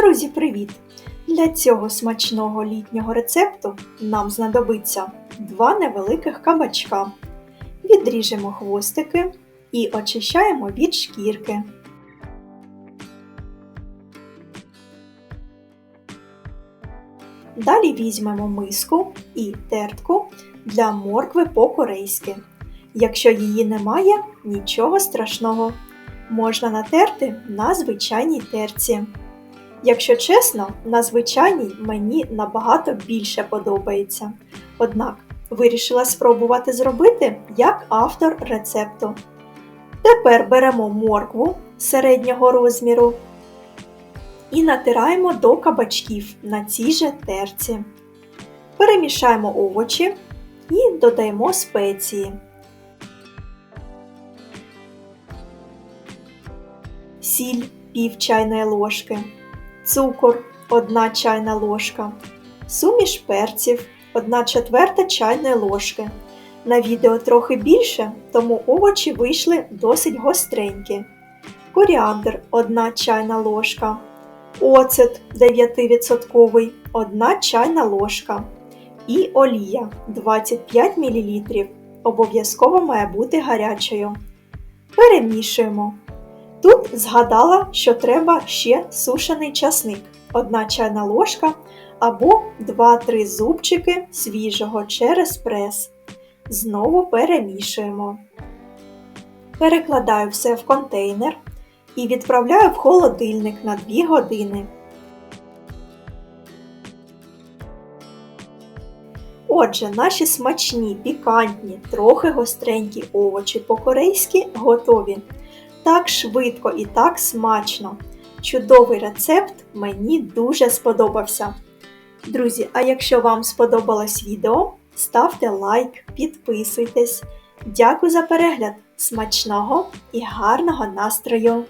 Друзі, привіт! Для цього смачного літнього рецепту нам знадобиться два невеликих кабачка. Відріжемо хвостики і очищаємо від шкірки. Далі візьмемо миску і тертку для моркви по-корейськи. Якщо її немає, нічого страшного. Можна натерти на звичайній терці. Якщо чесно, на звичайній мені набагато більше подобається. Однак вирішила спробувати зробити як автор рецепту. Тепер беремо моркву середнього розміру і натираємо до кабачків на цій же терці. Перемішаємо овочі і додаємо спеції. Сіль пів чайної ложки, цукор 1 чайна ложка, суміш перців 1 четверта чайної ложки. На відео трохи більше, тому овочі вийшли досить гостренькі. Коріандр 1 чайна ложка, оцет 9% 1 чайна ложка і олія 25 мл. Обов'язково має бути гарячою. Перемішуємо. Тут згадала, що треба ще сушений часник, 1 чайна ложка або 2-3 зубчики свіжого через прес. Знову перемішуємо. Перекладаю все в контейнер і відправляю в холодильник на 2 години. Отже, наші смачні, пікантні, трохи гостренькі овочі по-корейськи готові. Так швидко і так смачно. Чудовий рецепт мені дуже сподобався. Друзі, а якщо вам сподобалось відео, ставте лайк, підписуйтесь. Дякую за перегляд! Смачного і гарного настрою!